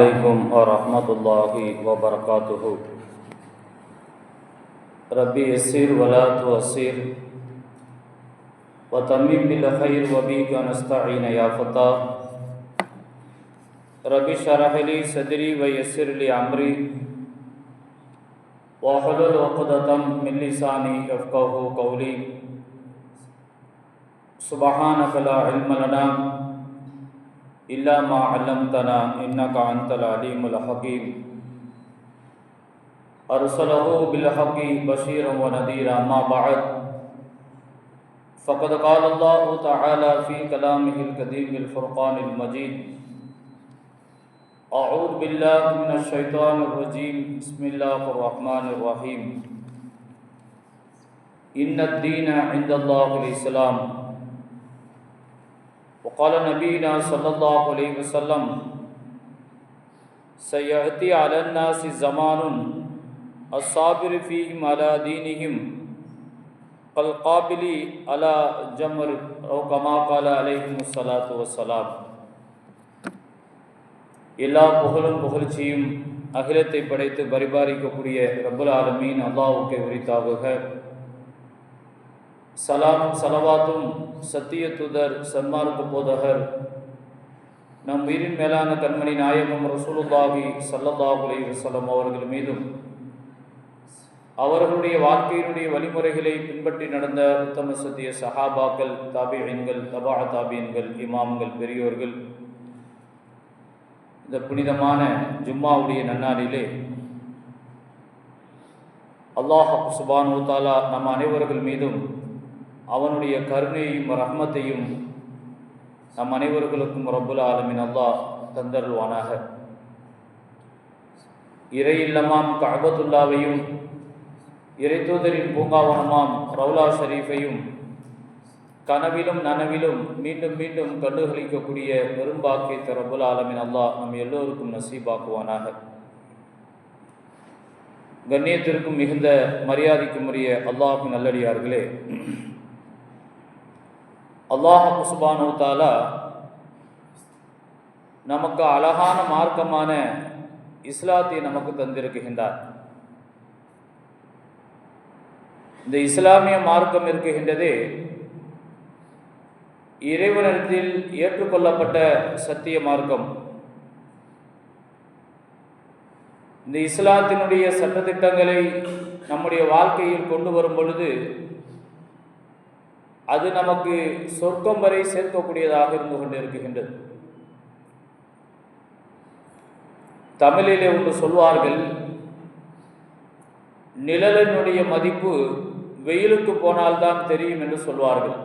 علیکم ورحمۃ اللہ وبرکاتہ۔ ربی اسیر ولا تو اسیر و تمیم بالخیر وبی کا نستعین یا فتح ربی شرح علی صدری و یسر علی عمری واحلل عقدتم من لسانی افقہ قولی۔ سبحان فلا علم لنا۔ اللہ ما علمتنا انکا انت العلیم الحکیم ارسله بالحقی بشیر و ندیر ما بعد. فقد قال اللہ تعالی فی کلامه القدیم الفرقان المجید اعوذ باللہ من الشیطان الرجیم بسم اللہ الرحمن الرحیم ان الدین عند اللہ علیہ الاسلام وقال نبينا صلى الله عليه وسلم سيأتي على الناس زمان الصابر فيهم على دينهم كالقابل على جمر أو كما قال عليهم الصلاة والسلام எல்லா புகழும் புகழ்ச்சியும் அகிலத்தை படைத்து பரிபாலிக்கக்கூடிய ரப்புல் ஆலமீன் அல்லாஹுக்கே உரித்தாகுக சலாம் சலவாத்தும் சத்திய தூதர் சன்மார்க்க போதகர். நம் உயிரின் மேலான கண்மணி நாயகம் ரசூலுல்லாஹி சல்லல்லாஹு அலைஹி அவர்கள் மீதும் அவர்களுடைய வாழ்க்கையினுடைய வழிமுறைகளை பின்பற்றி நடந்த உத்தம சத்திய சஹாபாக்கள் தாபியன்கள் தபா தாபியன்கள் இமாம்கள் பெரியோர்கள் இந்த புனிதமான ஜும்மாவுடைய நன்னாளிலே அல்லாஹ் சுபானு தாலா நம் அனைவர்கள் மீதும் அவனுடைய கருணையையும் ரஹ்மத்தையும் நம் அனைவர்களுக்கும் ரப்புல் ஆலமின் அல்லாஹ் தந்தருள்வானாக. இறை இல்லமாம் கபத்துல்லாவையும் இறை தூதரின் பூங்காவனமாம் ரவுலா ஷரீஃபையும் கனவிலும் நனவிலும் மீண்டும் மீண்டும் கண்டுகளிக்கக்கூடிய பெரும்பாக்கியத்தை ரபுல் ஆலமின் அல்லாஹ் நம் எல்லோருக்கும் நசீபாக்குவானாக. கண்ணியத்திற்கும் மிகுந்த மரியாதைக்கும் உரிய அல்லாஹு நல்லடியார்களே அல்லாஹ் சுபானு நமக்கு அழகான மார்க்கமான இஸ்லாத்தை நமக்கு தந்திருக்கின்றார். இந்த இஸ்லாமிய மார்க்கம் இருக்கின்றது இறைவனிடத்தில் ஏற்றுக்கொள்ளப்பட்ட சத்திய மார்க்கம். இந்த இஸ்லாத்தினுடைய சட்டத்திட்டங்களை நம்முடைய வாழ்க்கையில் கொண்டு வரும் பொழுது அது நமக்கு சொர்க்கம் வரை சேர்க்கக்கூடியதாக இருந்து கொண்டிருக்கின்றது. தமிழிலே ஒன்று சொல்வார்கள் நிழலினுடைய மதிப்பு வெயிலுக்கு போனால்தான் தெரியும் என்று சொல்வார்கள்.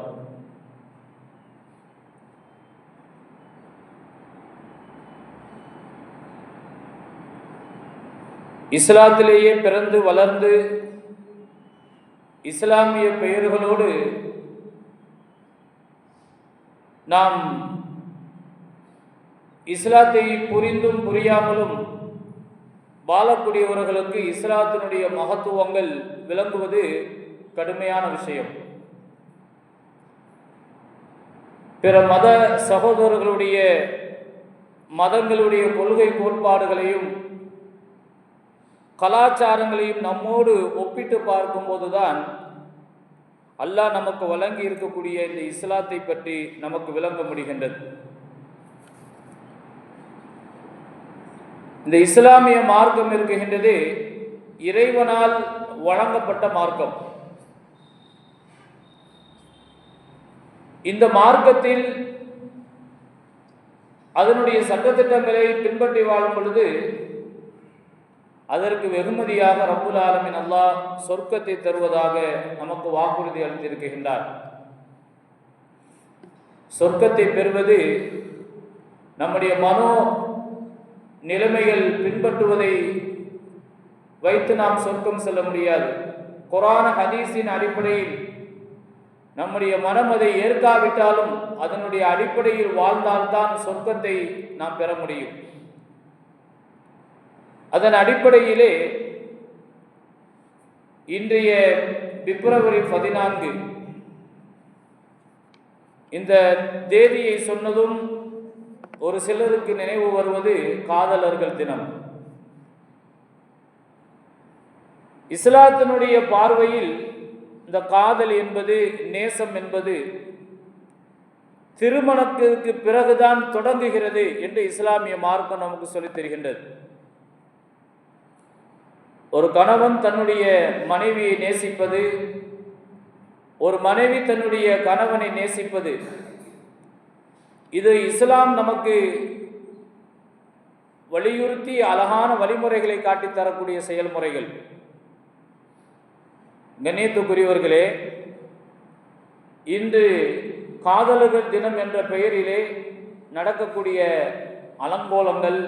இஸ்லாத்திலேயே பிறந்து வளர்ந்து இஸ்லாமிய பெயர்களோடு நாம் இஸ்லாத்தை புரிந்தும் புரியாமலும் வாழக்கூடியவர்களுக்கு இஸ்லாத்தினுடைய மகத்துவங்கள் விளங்குவது கடுமையான விஷயம். பிற மத சகோதரர்களுடைய மதங்களுடைய கொள்கை கோட்பாடுகளையும் கலாச்சாரங்களையும் நம்மோடு ஒப்பிட்டு பார்க்கும்போதுதான் அல்லாஹ் நமக்கு வழங்கி இருக்கக்கூடிய இந்த இஸ்லாத்தை பற்றி நமக்கு விளங்க முடிகின்றது. இந்த இஸ்லாமிய மார்க்கம் இருக்குகின்றது இறைவனால் வழங்கப்பட்ட மார்க்கம். இந்த மார்க்கத்தில் அதனுடைய சட்டத்திட்டங்களை பின்பற்றி வாழும் பொழுது அதற்கு வெகுமதியாக ரப்புல் ஆலமின் அல்லாஹ் சொர்க்கத்தை தருவதாக நமக்கு வாக்குறுதி அளித்திருக்கின்றார். சொர்க்கத்தை பெறுவது நம்முடைய மனோ நிலைமைகள் பின்பற்றுவதை வைத்து நாம் சொர்க்கம் செல்ல முடியாது. குரான ஹதீஸின் அடிப்படையில் நம்முடைய மனம் அதை ஏற்காவிட்டாலும் அதனுடைய அடிப்படையில் வாழ்ந்தால்தான் சொர்க்கத்தை நாம் பெற முடியும். அதன் அடிப்படையிலே இன்றைய பிப்ரவரி பதினான்கு இந்த தேதியை சொன்னதும் ஒரு சிலருக்கு நினைவு வருவது காதலர்கள் தினம். இஸ்லாத்தினுடைய பார்வையில் இந்த காதல் என்பது நேசம் என்பது திருமணத்திற்கு பிறகுதான் தொடங்குகிறது என்று இஸ்லாமிய மார்க்கம் நமக்கு சொல்லித் தருகின்றது. ஒரு கணவன் தன்னுடைய மனைவியை நேசிப்பது ஒரு மனைவி தன்னுடைய கணவனை நேசிப்பது இது இஸ்லாம் நமக்கு வலியுறுத்தி அழகான வழிமுறைகளை காட்டித்தரக்கூடிய செயல்முறைகள். கண்ணியத்துக்குரியவர்களே இன்று காதலர்கள் தினம் என்ற பெயரிலே நடக்கக்கூடிய அலங்கோலங்கள்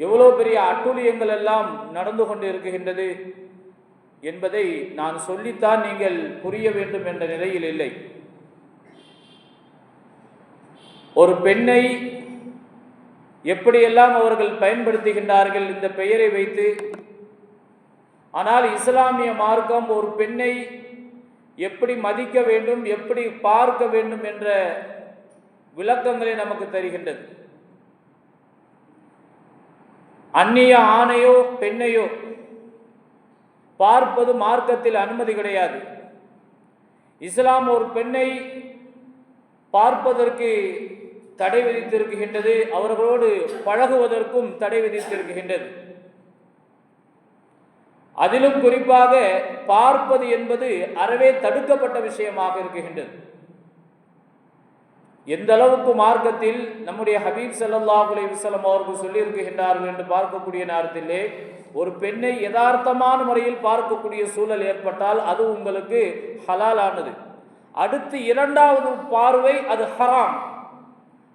எவ்வளோ பெரிய அட்டுழியங்கள் எல்லாம் நடந்து கொண்டு இருக்குகின்றது என்பதை நான் சொல்லித்தான் நீங்கள் புரிய வேண்டும் என்ற நிலையில் இல்லை. ஒரு பெண்ணை எப்படியெல்லாம் அவர்கள் பயன்படுத்துகின்றார்கள் இந்த பெயரை வைத்து ஆனால் இஸ்லாமிய மார்க்கம் ஒரு பெண்ணை எப்படி மதிக்க வேண்டும் எப்படி பார்க்க வேண்டும் என்ற விளக்கங்களை நமக்கு தருகின்றது. அந்நிய ஆணையோ பெண்ணையோ பார்ப்பது மார்க்கத்தில் அனுமதி கிடையாது. இஸ்லாம் ஒரு பெண்ணை பார்ப்பதற்கு தடை விதித்திருக்கின்றது அவர்களோடு பழகுவதற்கும் தடை விதித்திருக்கின்றது. அதிலும் குறிப்பாக பார்ப்பது என்பது அறவே தடுக்கப்பட்ட விஷயமாக இருக்கின்றது. எந்த அளவுக்கு மார்க்கத்தில் நம்முடைய ஹபீப் ஸல்லல்லாஹு விசலம் அவர்கள் சொல்லியிருக்கின்றார்கள் என்று பார்க்கக்கூடிய நேரத்திலே ஒரு பெண்ணை யதார்த்தமான முறையில் பார்க்கக்கூடிய சூழல் ஏற்பட்டால் அது உங்களுக்கு ஹலாலானது. அடுத்து இரண்டாவது பார்வை அது ஹராம்.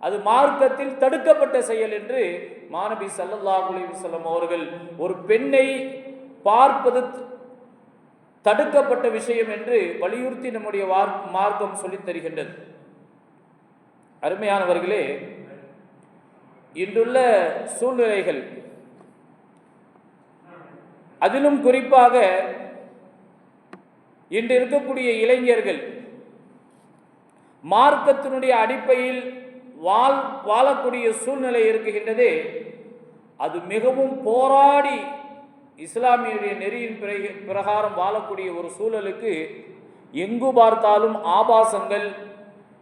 அது மார்க்கத்தில் தடுக்கப்பட்ட செயல் என்று மாணவி ஸல்லல்லாஹு விசலம் அவர்கள் ஒரு பெண்ணை பார்ப்பது தடுக்கப்பட்ட விஷயம் என்று வலியுறுத்தி நம்முடைய மார்க்கம் சொல்லித் தருகின்றது. அருமையானவர்களே இன்றுள்ள சூழ்நிலைகள். அதிலும் குறிப்பாக இன்று இருக்கக்கூடிய இளைஞர்கள் மார்க்கத்தினுடைய அடிப்படையில் வாழ் வாழக்கூடிய சூழ்நிலை இருக்குகின்றது அது மிகவும் போராடி இஸ்லாமியுடைய நெறியின் பிரகாரம் வாழக்கூடிய ஒரு சூழலுக்கு எங்கு பார்த்தாலும் ஆபாசங்கள்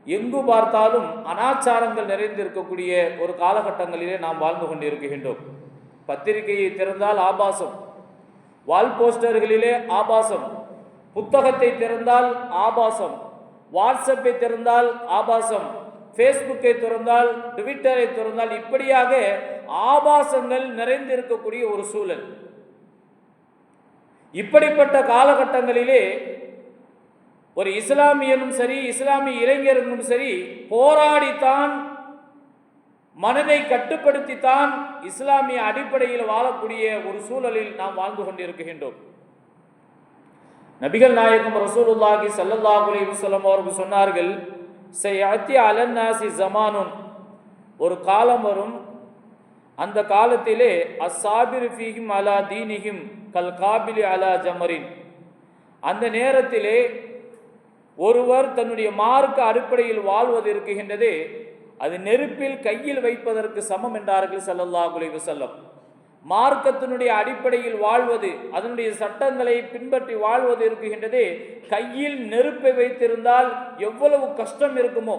எங்கு பார்த்தாலும் அனாச்சாரங்கள் நிறைந்திருக்கக்கூடிய ஒரு காலகட்டங்களிலே நாம் வாழ்ந்து கொண்டிருக்கின்றோம். பத்திரிகையை திறந்தால் ஆபாசம். வால் போஸ்டர்களிலே ஆபாசம். புத்தகத்தை திறந்தால் ஆபாசம். வாட்ஸ்அப்பை திறந்தால் ஆபாசம். ஃபேஸ்புக்கை திறந்தால் ட்விட்டரை திறந்தால் இப்படியாக ஆபாசங்கள் நிறைந்திருக்கக்கூடிய ஒரு சூழல். இப்படிப்பட்ட காலகட்டங்களிலே ஒரு இஸ்லாமியனும் சரி இஸ்லாமிய இளைஞர்களும் சரி போராடித்தான் மனதை கட்டுப்படுத்தித்தான் இஸ்லாமிய அடிப்படையில் வாழக்கூடிய ஒரு சூழலில் நாம் வாழ்ந்து கொண்டிருக்கின்றோம். நபிகள் நாயகம் ரசூலுல்லாஹி ஸல்லல்லாஹு அலைஹி வஸல்லம் அவர்கள் சொன்னார்கள் சயஅத்தி அலன்னாசி ஜமானுன். ஒரு காலம் வரும் அந்த காலத்திலே அஸ்ஸாபிர் ஃபீஹிம் அலா தீனிஹிம் கல் காபிலி அலா ஜமரின். அந்த நேரத்திலே ஒருவர் தன்னுடைய மார்க்க அடிப்படையில் வாழ்வது இருக்குகின்றது அது நெருப்பில் கையில் வைப்பதற்கு சமம் என்றார்கள் ஸல்லல்லாஹு குலைவு செல்லம் மார்க்கத்தினுடைய அடிப்படையில் வாழ்வது அதனுடைய சட்டங்களை பின்பற்றி வாழ்வது இருக்குகின்றது கையில் நெருப்பை வைத்திருந்தால் எவ்வளவு கஷ்டம் இருக்குமோ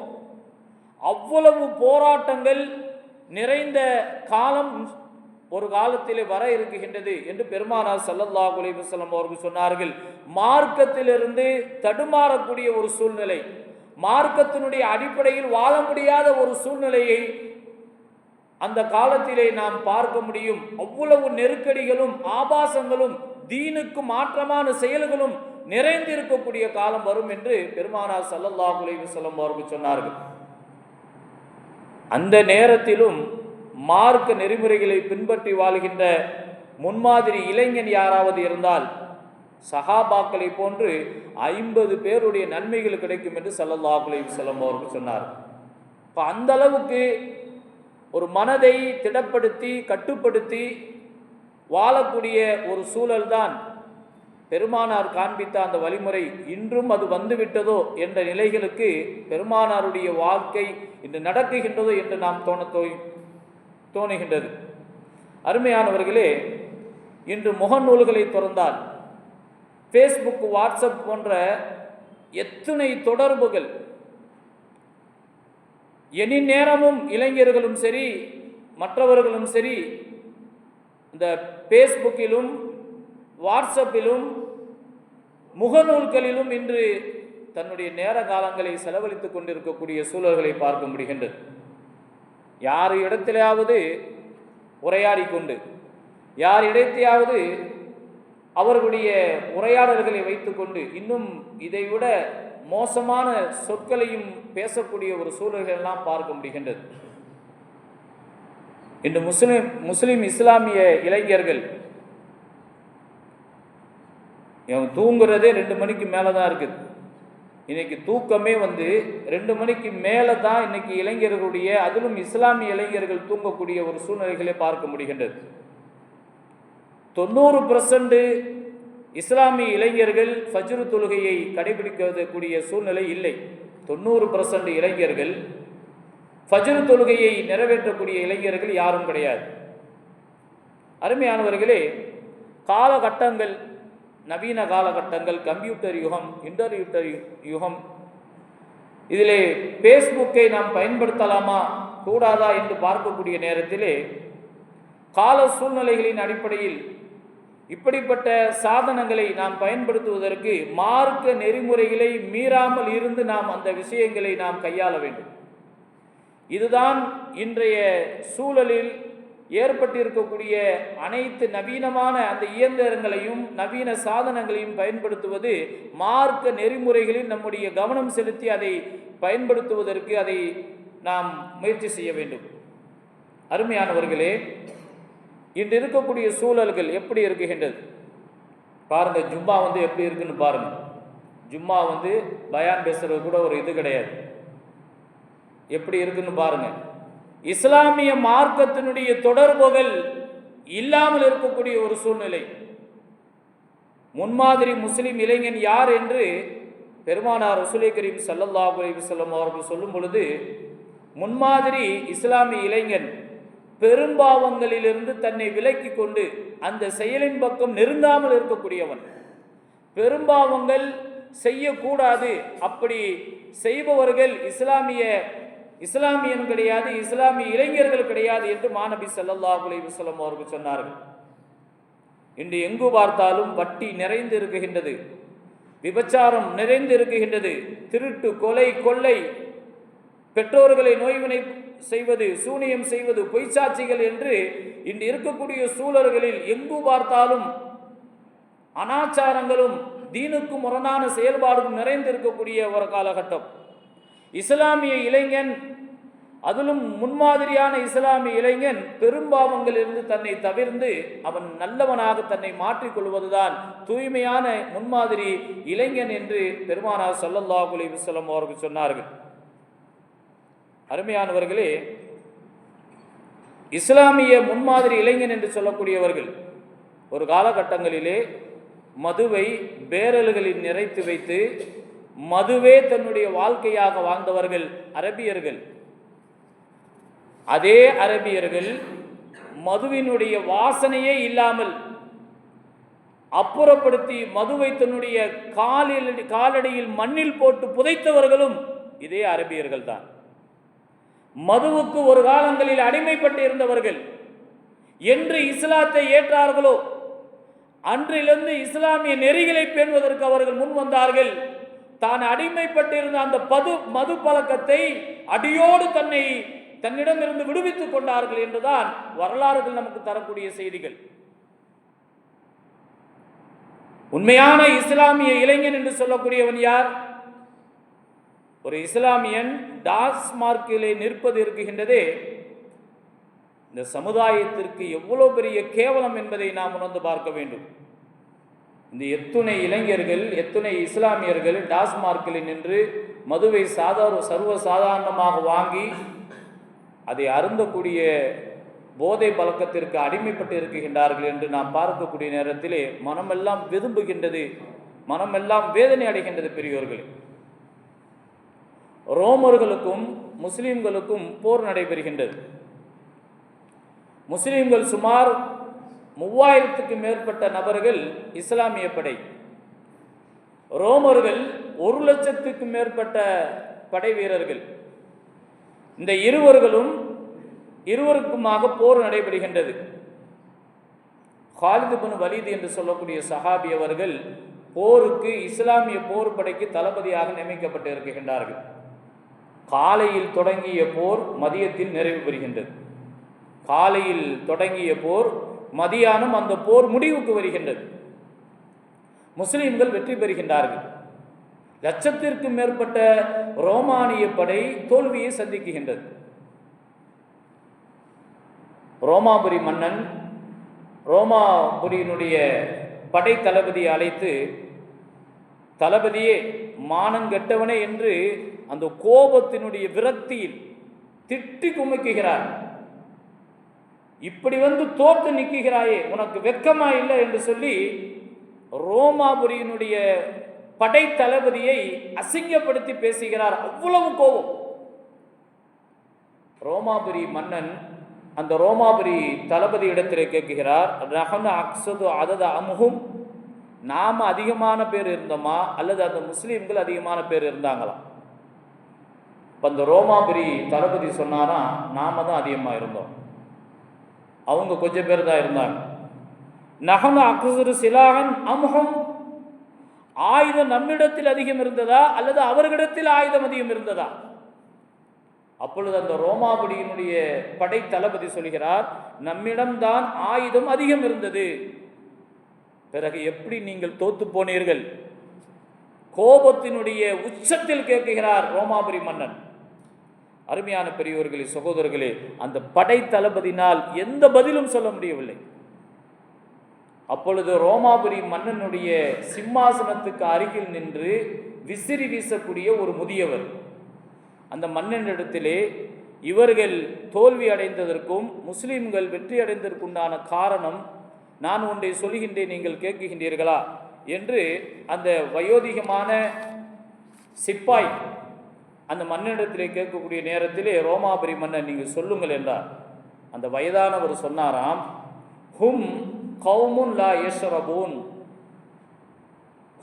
அவ்வளவு போராட்டங்கள் நிறைந்த காலம் ஒரு காலத்திலே வர இருக்குகின்றது என்று பெருமானார் சல்லல்லா அலைஹி அவர்கள் சொன்னார்கள். மார்க்கத்திலிருந்து தடுமாறக்கூடிய ஒரு சூழ்நிலை மார்க்கத்தினுடைய அடிப்படையில் வாழ முடியாத ஒரு சூழ்நிலையை அந்த காலத்திலே நாம் பார்க்க முடியும். அவ்வளவு நெருக்கடிகளும் ஆபாசங்களும் தீனுக்கு மாற்றமான செயல்களும் நிறைந்திருக்கக்கூடிய காலம் வரும் என்று பெருமானார் சல்லல்லா அலைஹி அவர்கள் சொன்னார்கள். அந்த நேரத்திலும் மார்க்க நெறிமுறைகளை பின்பற்றி வாழ்கின்ற முன்மாதிரி இளைஞன் யாராவது இருந்தால் சஹாபாக்களை போன்று ஐம்பது பேருடைய நன்மைகள் கிடைக்கும் என்று ஸல்லல்லாஹு அலைஹி அவர்கள் சொன்னார். இப்போ அந்த அளவுக்கு ஒரு மனதை திடப்படுத்தி கட்டுப்படுத்தி வாழக்கூடிய ஒரு சூழல்தான் பெருமானார் காண்பித்த அந்த வழிமுறை. இன்றும் அது வந்துவிட்டதோ என்ற நிலைகளுக்கு பெருமானாருடைய வாழ்க்கை இன்று நடக்குகின்றதோ என்று நாம் தோண தோணுகின்றது. அருமையானவர்களே இன்று முகநூல்களை திறந்தால் ஃபேஸ்புக் வாட்ஸ்அப் போன்ற எத்தனை தொடர்புகள் எனி நேரமும் இளைஞர்களும் சரி மற்றவர்களும் சரி இந்த ஃபேஸ்புக்கிலும் வாட்ஸ்அப்பிலும் முகநூல்களிலும் இன்று தன்னுடைய நேர காலங்களை செலவழித்துக் கொண்டிருக்கக்கூடிய சூழல்களை பார்க்க முடிகின்றது. யார் இடத்திலாவது உரையாடி கொண்டு யார் இடத்தையாவது அவர்களுடைய உரையாடல்களை வைத்துக்கொண்டு இன்னும் இதைவிட மோசமான சொற்களையும் பேசக்கூடிய ஒரு சூழல்கள் எல்லாம் பார்க்க முடிகின்றது. இன்று முஸ்லிம் முஸ்லிம் இஸ்லாமிய இளைஞர்கள் இவன் தூங்குறதே ரெண்டு மணிக்கு மேலே தான் இருக்குது. இன்னைக்கு தூக்கமே வந்து ரெண்டு மணிக்கு மேலே தான் இன்னைக்கு இளைஞர்களுடைய அதிலும் இஸ்லாமிய இளைஞர்கள் தூங்கக்கூடிய ஒரு சூழ்நிலைகளை பார்க்க முடிகின்றது. தொண்ணூறு பர்சன்ட் இஸ்லாமிய இளைஞர்கள் ஃபஜ்ரு தொழுகையை கடைபிடிக்கக்கூடிய சூழ்நிலை இல்லை. தொண்ணூறு பர்சன்ட் இளைஞர்கள் ஃபஜ்ரு தொழுகையை நிறைவேற்றக்கூடிய இளைஞர்கள் யாரும் கிடையாது. அருமையானவர்களே காலகட்டங்கள் நவீன காலகட்டங்கள் கம்ப்யூட்டர் யுகம் இன்டர்வியூட்டர் யுகம் இதிலே ஃபேஸ்புக்கை நாம் பயன்படுத்தலாமா கூடாதா என்று பார்க்கக்கூடிய நேரத்திலே கால சூழ்நிலைகளின் அடிப்படையில் இப்படிப்பட்ட சாதனங்களை நாம் பயன்படுத்துவதற்கு மார்க்க நெறிமுறைகளை மீறாமல் இருந்து நாம் அந்த விஷயங்களை நாம் கையாள வேண்டும். இதுதான் இன்றைய சூழலில் ஏற்பட்டிருக்கக்கூடிய அனைத்து நவீனமான அந்த இயந்திரங்களையும் நவீன சாதனங்களையும் பயன்படுத்துவது மார்க்க நெறிமுறைகளில் நம்முடைய கவனம் செலுத்தி அதை பயன்படுத்துவதற்கு அதை நாம் முயற்சி செய்ய வேண்டும். அருமையானவர்களே இன்று இருக்கக்கூடிய சூழல்கள் எப்படி இருக்குகின்றது பாருங்கள் ஜும்மா வந்து எப்படி இருக்குன்னு பாருங்கள் ஜும்மா வந்து பயான் பேசுறது கூட ஒரு இது கிடையாது. எப்படி இருக்குன்னு பாருங்கள் இஸ்லாமிய மார்க்கத்தினுடைய தொடர்புகள் இல்லாமல் இருக்கக்கூடிய ஒரு சூழ்நிலை. முன்மாதிரி முஸ்லீம் இளைஞன் யார் என்று பெருமானார் ரசூலை கரீம் சல்லல்லா அலைஹி அவர்கள் சொல்லும் பொழுது முன்மாதிரி இஸ்லாமிய இளைஞன் பெரும்பாவங்களிலிருந்து தன்னை விலக்கி கொண்டு அந்த செயலின் பக்கம் நெருங்காமல் இருக்கக்கூடியவன். பெரும்பாவங்கள் செய்யக்கூடாது அப்படி செய்பவர்கள் இஸ்லாமிய இஸ்லாமியனும் கிடையாது இஸ்லாமிய இளைஞர்கள் கிடையாது என்று மாநபி ஸல்லல்லாஹு அலைஹி வஸல்லம் அவர்கள் சொன்னார்கள். இன்று எங்கு பார்த்தாலும் வட்டி நிறைந்து இருக்குகின்றது. விபச்சாரம் நிறைந்து இருக்குகின்றது. திருட்டு கொலை கொள்ளை. பெற்றோர்களை நோய்வினை செய்வது சூனியம் செய்வது பொய்ச்சாட்சிகள் என்று இன்று இருக்கக்கூடிய சூழல்களில் எங்கு பார்த்தாலும் அனாச்சாரங்களும் தீனுக்கு முரணான செயல்பாடும் நிறைந்திருக்கக்கூடிய ஒரு காலகட்டம். இஸ்லாமிய இளைஞன் அதிலும் முன்மாதிரியான இஸ்லாமிய இளைஞன் பெரும்பாவங்களிலிருந்து தன்னை தவிர்ந்து அவன் நல்லவனாக தன்னை மாற்றிக்கொள்வதுதான் தூய்மையான முன்மாதிரி இளைஞன் என்று பெருமானார் சொல்லல்லாஹுலி அலைஹி அவர்கள் சொன்னார்கள். அருமையானவர்களே இஸ்லாமிய முன்மாதிரி இளைஞன் என்று சொல்லக்கூடியவர்கள் ஒரு காலகட்டங்களிலே மதுவை பேரல்களில் நிறைத்து வைத்து மதுவே தன்னுடைய வாழ்க்கையாக வாழ்ந்தவர்கள் அரபியர்கள். அதே அரபியர்கள் மதுவினுடைய வாசனையே இல்லாமல் அப்புறப்படுத்தி மதுவை தன்னுடைய காலில் காலடியில் மண்ணில் போட்டு புதைத்தவர்களும் இதே அரபியர்கள் தான். மதுவுக்கு ஒரு காலங்களில் அடிமைப்பட்டு இருந்தவர்கள் என்று இஸ்லாத்தை ஏற்றார்களோ அன்றிலிருந்து இஸ்லாமிய நெறிகளை பேணுவதற்கு அவர்கள் முன் வந்தார்கள் தான் அடிமைப்பட்டிருந்த அந்த பது மது பழக்கத்தை அடியோடு தன்னை தன்னிடமிருந்து விடுவித்துக் கொண்டார்கள் என்றுதான் வரலாறுகள் நமக்கு தரக்கூடிய செய்திகள். உண்மையான இஸ்லாமிய இளைஞன் என்று சொல்லக்கூடியவன் யார்? ஒரு இஸ்லாமியன் டாஸ்மார்க்கிலே நிற்பது இருக்குகின்றதே இந்த சமுதாயத்திற்கு எவ்வளவு பெரிய கேவலம் என்பதை நாம் உணர்ந்து பார்க்க வேண்டும். இந்த எத்துணை இளைஞர்கள் எத்துணை இஸ்லாமியர்கள் டாஸ்மார்க்கில் நின்று மதுவை சாதாரண சர்வ சாதாரணமாக வாங்கி அதை அருந்தக்கூடிய போதை பழக்கத்திற்கு அடிமைப்பட்டு இருக்கின்றார்கள் என்று நாம் பார்க்கக்கூடிய நேரத்திலே மனமெல்லாம் விரும்புகின்றது மனமெல்லாம் வேதனை அடைகின்றது பெரியோர்களே. ரோமர்களுக்கும் முஸ்லீம்களுக்கும் போர் நடைபெறுகின்றது. முஸ்லீம்கள் சுமார் மூவாயிரத்துக்கு மேற்பட்ட நபர்கள் இஸ்லாமிய படை. ரோமர்கள் ஒரு லட்சத்துக்கு மேற்பட்ட படை வீரர்கள். இந்த இருவர்களும் இருவருக்குமாக போர் நடைபெறுகின்றது. ஹாலிது பின் வலீது என்று சொல்லக்கூடிய சஹாபி அவர்கள் போருக்கு இஸ்லாமிய போர் படைக்கு தளபதியாக நியமிக்கப்பட்டு இருக்கின்றார்கள். காலையில் தொடங்கிய போர் மதியத்தில் நிறைவு பெறுகின்றது. காலையில் தொடங்கிய போர் மதியானம் அந்த போர் முடிவுக்கு வருகின்றது. முஸ்லிம்கள் வெற்றி பெறுகின்றார்கள். லட்சத்திற்கும் மேற்பட்ட ரோமானிய படை தோல்வியை சந்திக்குகின்றது. ரோமாபுரி மன்னன் ரோமாபுரியினுடைய படை தளபதியை அழைத்து தளபதியே மானம் கெட்டவனே என்று அந்த கோபத்தினுடைய விரக்தியில் திட்டி குமிக்குகிறார். இப்படி வந்து தோற்று நிற்கிறாயே உனக்கு வெக்கமா இல்லை என்று சொல்லி ரோமாபுரியினுடைய படை தளபதியை அசிங்கப்படுத்தி பேசுகிறார். அவ்வளவு கோபம். ரோமாபுரி மன்னன் அந்த ரோமாபுரி தளபதி இடத்தில் கேட்குகிறார் ரஹன அக்சது அதது அமுகும் நாம் அதிகமான பேர் இருந்தோமா? அல்லது அந்த முஸ்லீம்கள் அதிகமான பேர் இருந்தாங்களா? இப்போ அந்த ரோமாபுரி தளபதி சொன்னாரா நாம தான் அதிகமாக இருந்தோம். அவங்க கொஞ்சம் பேர் தான் இருந்தாங்க. நகன அக்சரு சிலாகன் அமுகம் ஆயுதம் நம்மிடத்தில் அதிகம் இருந்ததா? அல்லது அவர்களிடத்தில் ஆயுதம் அதிகம் இருந்ததா? அப்பொழுது அந்த ரோமாபுடியினுடைய படை தளபதி சொல்கிறார் நம்மிடம்தான் ஆயுதம் அதிகம் இருந்தது. பிறகு எப்படி நீங்கள் தோத்து போனீர்கள்? கோபத்தினுடைய உச்சத்தில் கேட்குகிறார் ரோமாபுரி மன்னன். அருமையான பெரியோர்களே சகோதரர்களே அந்த படை தளபதினால் எந்த பதிலும் சொல்ல முடியவில்லை. அப்பொழுது ரோமாபுரி மன்னனுடைய சிம்மாசனத்துக்கு அருகில் நின்று விசிறி வீசக்கூடிய ஒரு முதியவர். அந்த மன்னனிடத்திலே இவர்கள் தோல்வி அடைந்ததற்கும் முஸ்லீம்கள் வெற்றி அடைந்ததற்குண்டான காரணம் நான் ஒன்றை சொல்கின்றேன் நீங்கள் கேட்குகின்றீர்களா? என்று அந்த வயோதிகமான சிப்பாய் அந்த மன்னனிடத்திலே கேட்கக்கூடிய நேரத்திலே ரோமாபுரி மன்னன் நீங்கள் சொல்லுங்கள் என்றார். அந்த வயதானவர் சொன்னாராம் ஹும் கௌமுன் லா யஷ்ரபூன்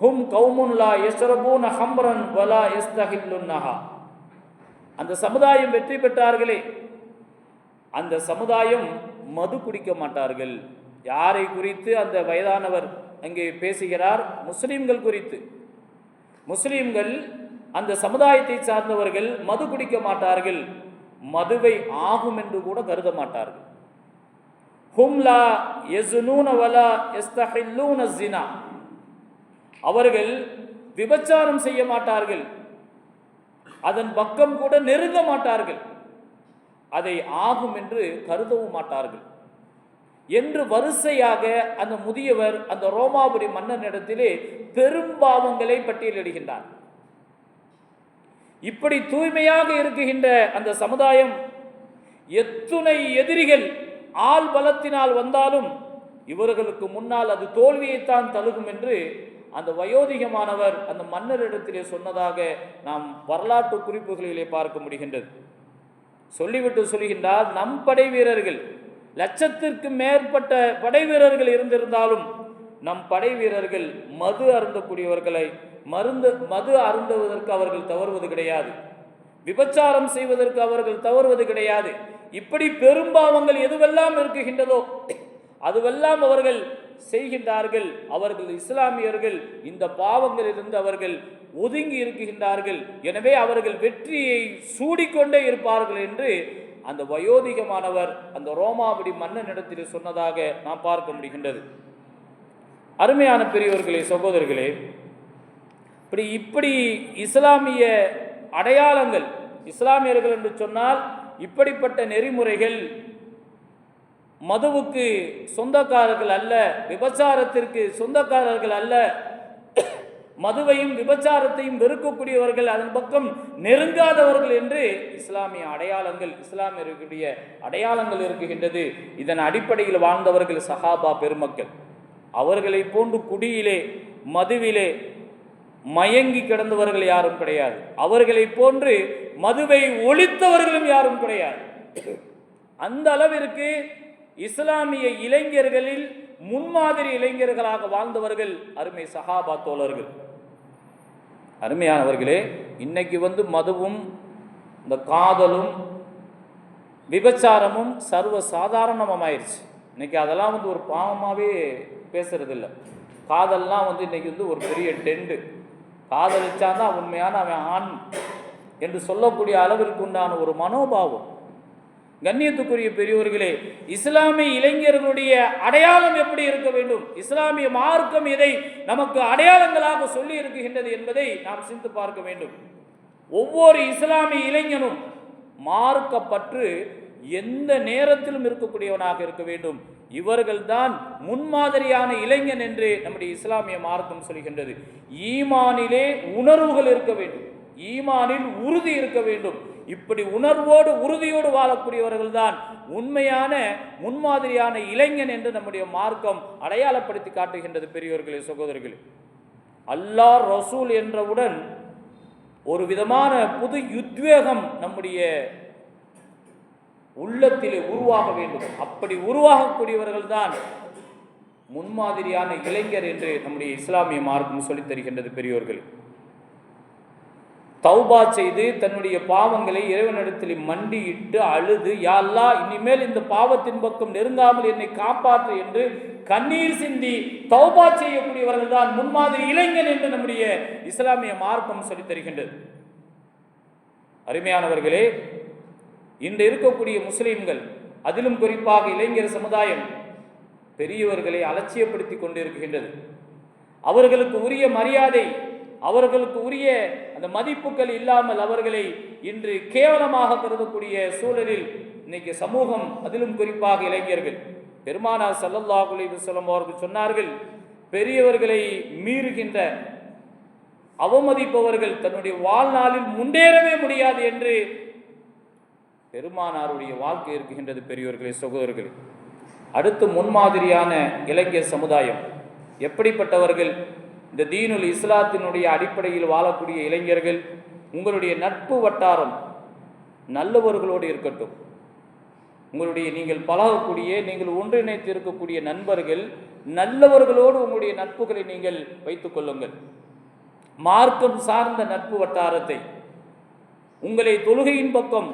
ஹும் கௌமுன் லா யஷ்ரபூன் ஹம்ரன் வலா யஸ்தஹில்லுன்னஹா. அந்த சமுதாயம் வெற்றி பெற்றார்களே. அந்த சமுதாயம் மது குடிக்க மாட்டார்கள். யாரை குறித்து? அந்த வயதானவர் அங்கே பேசுகிறார் முஸ்லீம்கள் குறித்து. முஸ்லீம்கள் அந்த சமுதாயத்தை சார்ந்தவர்கள் மது குடிக்க மாட்டார்கள். மதுவை ஆகும் என்று கூட கருத மாட்டார்கள். ஹும்லா எசுனூன வலா எஸ்தஹில்லூன ஜினா அவர்கள் விபச்சாரம் செய்ய மாட்டார்கள். அதன் பக்கம் கூட நெருங்க மாட்டார்கள். அதை ஆகும் என்று கருதவும் மாட்டார்கள். என்று வரிசையாக அந்த முதியவர் அந்த ரோமாபுரி மன்னனிடத்திலே பெரும்பாவங்களை பட்டியலிடுகின்றார். இப்படி தூய்மையாக இருக்குகின்ற அந்த சமுதாயம் எத்துணை எதிரிகள் ஆள் பலத்தினால் வந்தாலும் இவர்களுக்கு முன்னால் அது தோல்வியைத்தான் தழுகும் என்று அந்த வயோதிகமானவர் அந்த மன்னரிடத்திலே சொன்னதாக நாம் வரலாற்று குறிப்புகளிலே பார்க்க முடிகின்றது. சொல்லிவிட்டு சொல்கின்றார் நம் படை வீரர்கள் லட்சத்திற்கு மேற்பட்ட படை வீரர்கள் இருந்திருந்தாலும் நம் படை வீரர்கள் மது அருந்தக்கூடியவர்களை மருந்து மது அருந்துவதற்கு அவர்கள் தவறுவது கிடையாது. விபச்சாரம் செய்வதற்கு அவர்கள் தவறுவது கிடையாது. இப்படி பெரும்பாவங்கள் எதுவெல்லாம் இருக்குகின்றதோ அதுவெல்லாம் அவர்கள் செய்கின்றார்கள். அவர்கள் இஸ்லாமியர்கள் இந்த பாவங்களிலிருந்து அவர்கள் ஒதுங்கி இருக்குகின்றார்கள். எனவே அவர்கள் வெற்றியை சூடிக்கொண்டே இருப்பார்கள் என்று அந்த வயோதிகமானவர் அந்த ரோமாபடி மன்னனிடத்தில் சொன்னதாக நாம் பார்க்க முடிகின்றது. அருமையான பெரியவர்களே சகோதரர்களே இப்படி இப்படி இஸ்லாமிய அடையாளங்கள் இஸ்லாமியர்கள் என்று சொன்னால் இப்படிப்பட்ட நெறிமுறைகள் மதுவுக்கு சொந்தக்காரர்கள் அல்ல விபச்சாரத்திற்கு சொந்தக்காரர்கள் அல்ல மதுவையும் விபச்சாரத்தையும் வெறுக்கக்கூடியவர்கள் அதன் பக்கம் நெருங்காதவர்கள் என்று இஸ்லாமிய அடையாளங்கள் இஸ்லாமியர்களுடைய அடையாளங்கள் இருக்குகின்றது. இதன் அடிப்படையில் வாழ்ந்தவர்கள் சஹாபா பெருமக்கள். அவர்களை போன்று குடியிலே மதுவிலே மயங்கி கிடந்தவர்கள் யாரும் கிடையாது. அவர்களை போன்று மதுவை ஒழித்தவர்களும் யாரும் கிடையாது. அந்த அளவிற்கு இஸ்லாமிய இளைஞர்களில் முன்மாதிரி இளைஞர்களாக வாழ்ந்தவர்கள் அருமை சஹாபா தோழர்கள். அருமையானவர்களே இன்னைக்கு வந்து மதுவும் இந்த காதலும் விபச்சாரமும் சர்வ சாதாரணமாயிருச்சு இன்னைக்கு அதெல்லாம் வந்து ஒரு பாவமாகவே பேசுறதில்ல. காதல்லாம் வந்து இன்னைக்கு வந்து ஒரு பெரிய டெண்டு. காதலிச்சாதான் உண்மையான அவன் ஆண் என்று சொல்லக்கூடிய அளவிற்கு உண்டான ஒரு மனோபாவம். கண்ணியத்துக்குரிய பெரியோர்களே இஸ்லாமிய இளைஞர்களுடைய அடையாளம் எப்படி இருக்க வேண்டும்? இஸ்லாமிய மார்க்கம் இதை நமக்கு அடையாளங்களாக சொல்லி இருக்குகின்றது என்பதை நாம் சிந்து பார்க்க வேண்டும். ஒவ்வொரு இஸ்லாமிய இளைஞனும் மார்க்கப்பற்று எந்த நேரத்திலும் இருக்கக்கூடியவனாக இருக்க வேண்டும். இவர்கள்தான் முன்மாதிரியான இளைஞன் என்று நம்முடைய இஸ்லாமிய மார்க்கம் சொல்கின்றது. ஈமானிலே உணர்வுகள் இருக்க வேண்டும். ஈமானில் உறுதி இருக்க வேண்டும். இப்படி உணர்வோடு உறுதியோடு வாழக்கூடியவர்கள் தான் உண்மையான முன்மாதிரியான இளைஞன் என்று நம்முடைய மார்க்கம் அடையாளப்படுத்தி காட்டுகின்றது பெரியவர்களே சகோதரர்களே. அல்லாஹ் ரசூல் என்றவுடன் ஒரு விதமான புது உத்வேகம் நம்முடைய உள்ளத்திலே உருவாக வேண்டும். அப்படி உருவாகக்கூடியவர்கள் தான் முன்மாதிரியான இளைஞர் என்று நம்முடைய இஸ்லாமிய மார்க்கம் சொல்லித் தருகின்றது பெரியோர்கள். தௌபா செய்து தன்னுடைய பாவங்களை இறைவனிடத்தில் மண்டியிட்டு அழுது யாழ்லா இனிமேல் இந்த பாவத்தின் பக்கம் நெருங்காமல் என்னை காப்பாற்று என்று கண்ணீர் சிந்தி தௌபா செய்யக்கூடியவர்கள் தான் முன்மாதிரி இளைஞன் என்று நம்முடைய இஸ்லாமிய மார்க்கம் சொல்லித் தருகின்றது. அருமையானவர்களே இன்று இருக்கக்கூடிய முஸ்லீம்கள் அதிலும் குறிப்பாக இளைஞர் சமுதாயம் பெரியவர்களை அலட்சியப்படுத்தி கொண்டிருக்கின்றது. அவர்களுக்கு உரிய மரியாதை அவர்களுக்கு உரிய அந்த மதிப்புகள் இல்லாமல் அவர்களை இன்று கேவலமாக கருதக்கூடிய சூழலில் இன்னைக்கு சமூகம் அதிலும் குறிப்பாக இளைஞர்கள் பெருமானார் ஸல்லல்லாஹு அலைஹி அவர்கள் சொன்னார்கள் பெரியவர்களை மீறுகின்ற அவமதிப்பவர்கள் தன்னுடைய வாழ்நாளில் முன்னேறவே முடியாது என்று பெருமானாருடைய வாழ்க்கை இருக்குகின்றது பெரியோர்களே சகோதரர்களே. அடுத்து முன்மாதிரியான இலக்கிய சமுதாயம். எப்படிப்பட்டவர்கள்? இந்த தீனுல் இஸ்லாத்தினுடைய அடிப்படையில் வாழக்கூடிய இளைஞர்கள் உங்களுடைய நட்பு வட்டாரம் நல்லவர்களோடு இருக்கட்டும். உங்களுடைய நீங்கள் பழகக்கூடிய நீங்கள் ஒன்றிணைத்து இருக்கக்கூடிய நண்பர்கள் நல்லவர்களோடு உங்களுடைய நட்புகளை நீங்கள் வைத்துக் கொள்ளுங்கள். மார்க்கம் சார்ந்த நட்பு வட்டாரத்தை. உங்களை தொழுகையின் பக்கம்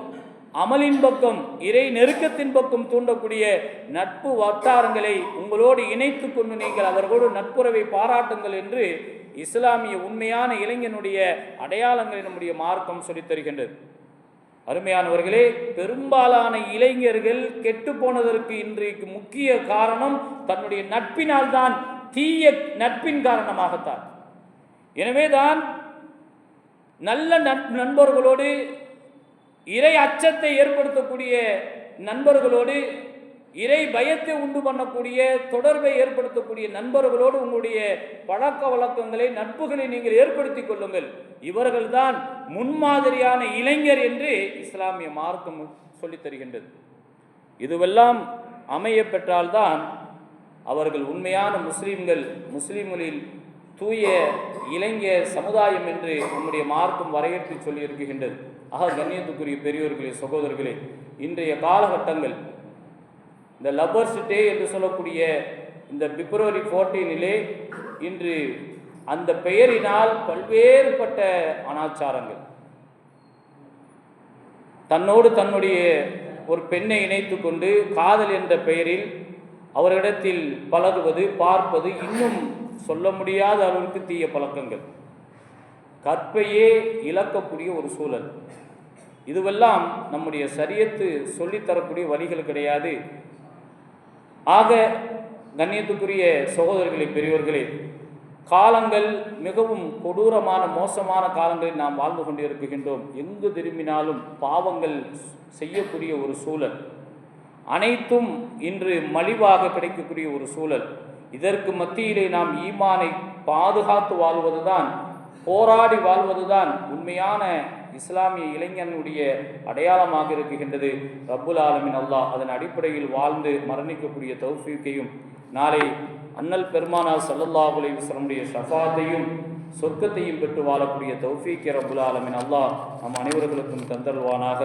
அமலின் பக்கம் இறை நெருக்கத்தின் பக்கம் தூண்டக்கூடிய நட்பு வட்டாரங்களை உங்களோடு இணைத்து கொண்டு நீங்கள் அவர்களோடு நட்புறவை பாராட்டுங்கள் என்று இஸ்லாமிய உண்மையான இளைஞனுடைய அடையாளங்களை நம்முடைய மார்க்கம் சொல்லித் தருகின்றது. அருமையானவர்களே பெரும்பாலான இளைஞர்கள் கெட்டு போனதற்கு இன்றைக்கு முக்கிய காரணம் தன்னுடைய நட்பினால் தான் தீய நட்பின் காரணமாகத்தான். எனவேதான் நல்ல நட் நண்பர்களோடு இறை அச்சத்தை ஏற்படுத்தக்கூடிய நண்பர்களோடு இறை பயத்தை உண்டு பண்ணக்கூடிய தொடர்பை ஏற்படுத்தக்கூடிய நண்பர்களோடு உங்களுடைய பழக்க வழக்கங்களை நட்புகளை நீங்கள் ஏற்படுத்திக் கொள்ளுங்கள். இவர்கள்தான் முன்மாதிரியான இளைஞர் என்று இஸ்லாமிய மார்க்கம் சொல்லித் தருகின்றது. இதுவெல்லாம் அமைய பெற்றால்தான் அவர்கள் உண்மையான முஸ்லீம்கள் முஸ்லீம்களில் தூய இளைஞர் சமுதாயம் என்று நம்முடைய மார்க்கம் வரையறுத்து சொல்லியிருக்கின்றது. ஆக கண்ணியத்துக்குரிய பெரியோர்களே சகோதரர்களே இன்றைய காலகட்டங்கள் இந்த லவ்வர்ஸ் டே என்று சொல்லக்கூடிய இந்த பிப்ரவரி ஃபோர்டீனிலே இன்று அந்த பெயரினால் பல்வேறுபட்ட அனாச்சாரங்கள். தன்னோடு தன்னுடைய ஒரு பெண்ணை இணைத்து கொண்டு காதல் என்ற பெயரில் அவரிடத்தில் பழகுவது பார்ப்பது இன்னும் சொல்ல முடியாத அளவுக்கு தீய பழக்கங்கள். கற்பையே இழக்கக்கூடிய ஒரு சூழல். இதுவெல்லாம் நம்முடைய சரியத்து சொல்லித்தரக்கூடிய வழிகள் கிடையாது. ஆக கண்ணியத்துக்குரிய சகோதரர்களே பெரியோர்களே காலங்கள் மிகவும் கொடூரமான மோசமான காலங்களில் நாம் வாழ்ந்து கொண்டிருக்கின்றோம். எங்கு திரும்பினாலும் பாவங்கள் செய்யக்கூடிய ஒரு சூழல். அனைத்தும் இன்று மலிவாக கிடைக்கக்கூடிய ஒரு சூழல். இதற்கு மத்தியிலே நாம் ஈமானை பாதுகாத்து வாழ்வதுதான் போராடி வாழ்வதுதான் உண்மையான இஸ்லாமிய இளைஞனுடைய அடையாளமாக இருக்குகின்றது ரப்புல் ஆலமின் அல்லாஹ் அதன் அடிப்படையில் வாழ்ந்து மரணிக்கக்கூடிய தௌஃபீக்கையும் நாளை அண்ணல் பெருமானார் ஸல்லல்லாஹு அலைஹி ஷஃபாத்தையும் சொர்க்கத்தையும் பெற்று வாழக்கூடிய தௌஃபீக்கை ரப்புல் ஆலமின் அல்லாஹ் நம் அனைவர்களுக்கும் தந்தல்வானாக